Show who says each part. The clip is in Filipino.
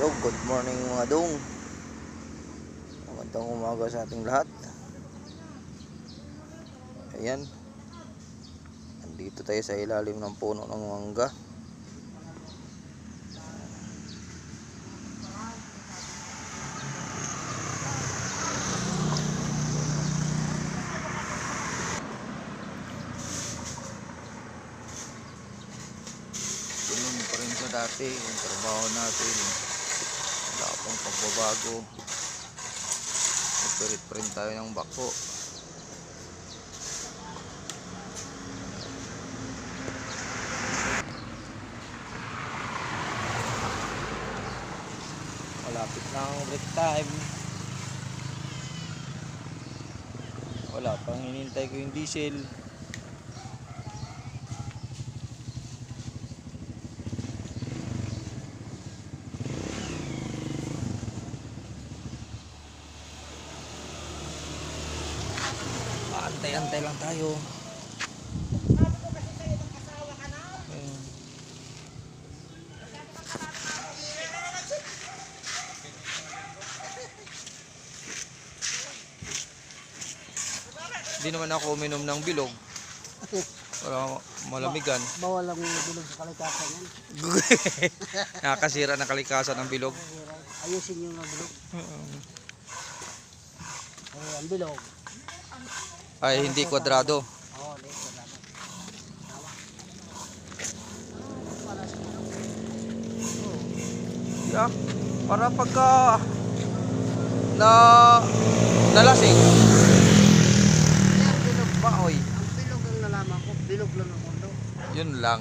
Speaker 1: Yo, good morning mga dong. Magandang umaga sa ating lahat. Ayan. Andito tayo sa ilalim ng puno ng mangga. Ganun pa rin sa dati, yung trabaho natin. Wala pagbabago. Operate pa tayo ng bako. Malapit na ang break time. Wala pang hinintay ko yung diesel. Antay-antay lang tayo. Hindi naman ako uminom ng bilog. Para malamigan.
Speaker 2: Bawal ang bilog sa kalikasan yan.
Speaker 1: Nakakasira ng kalikasan ng bilog.
Speaker 2: Ayusin yung bilog. Eh, ang bilog.
Speaker 1: Ay, hindi kwadrado. Yeah. Para pagka na nalasing. Yan, bilog ba, oy?
Speaker 2: Ang bilog ang nalaman ko, bilog lang ang mundo.
Speaker 1: Yun lang.